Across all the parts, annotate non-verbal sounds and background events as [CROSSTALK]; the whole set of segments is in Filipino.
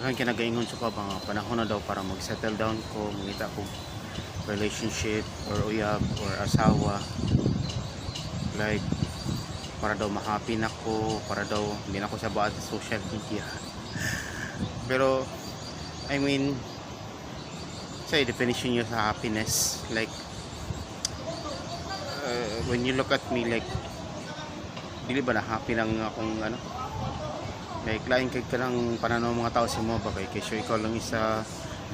Daghang kinagaingon sa pa mga panahon na daw para mag-settle down ko, mangita ko relationship or uyab or asawa. Like para daw ma-happy na ko, para daw hindi na ako sa baad sa social media. [LAUGHS] Pero I mean sa definition nyo sa happiness like uh, when you look at me like dili ba na happy lang akong ano like lain kay ka lang pananaw mga tao sa mo ba kay kesyo ikaw lang isa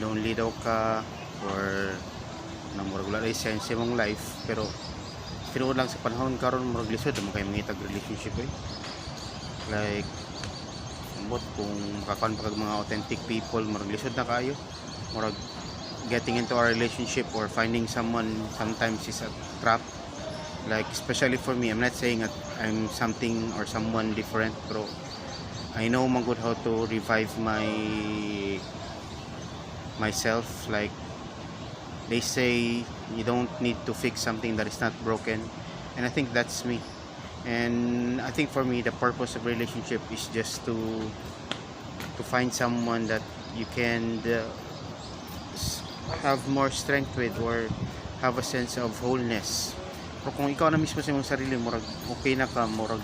lonely daw ka or nang murag wala sa mong life pero tinuod lang sa panahon karon murag lisod mo kay mga tag relationship eh. Like bot kung makakuan pa mga authentic people murag lisod na kayo murag getting into a relationship or finding someone sometimes is a trap. Like especially for me i'm not saying that i'm something or someone different pero i know man good how to revive my myself like they say you don't need to fix something that is not broken and i think that's me. And i think for me the purpose of relationship is just to to find someone that you can uh, have more strength with or have a sense of wholeness. Pero kung ikaw na mismo sa iyong sarili murag okay na ka murag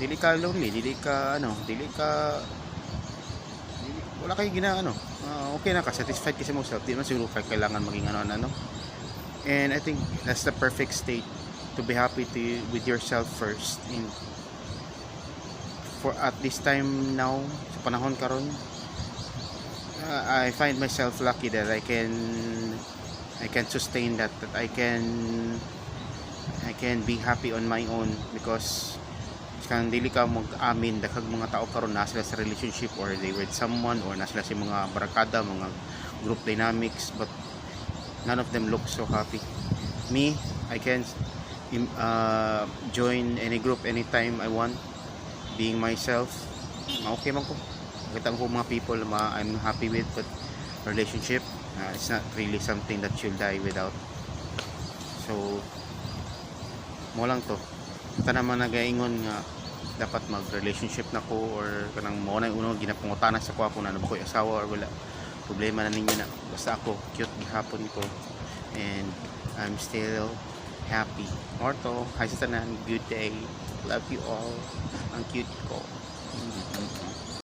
dili ka lonely dili ka ano dili ka dili, wala kay gina ano ah, okay na ka satisfied ka sa mo self di man siguro ka kailangan maging ano ano and I think that's the perfect state to be happy to with yourself first in for at this time now sa panahon karon uh, I find myself lucky that I can I can sustain that that I can I can be happy on my own because kang dili ka mag-amin daghang mga tao karon na sila sa relationship or they with someone or na sila sa mga barakada mga group dynamics. But none of them look so happy. Me I can uh, join any group anytime I want. Being myself okay man ko. Kita ko mga people ma- I'm happy with but relationship uh, it's not really something that you'll die without. So mo lang to. Ta naman nagaingon nga dapat mag relationship na ko or kanang mo na unang ginapangutana sa ko ako na ko asawa or wala. Problema na ninyo na. Basta ako cute gihapon ko. And I'm still happy. Orto hi sa tanan good day. Love you all. Ang cute ko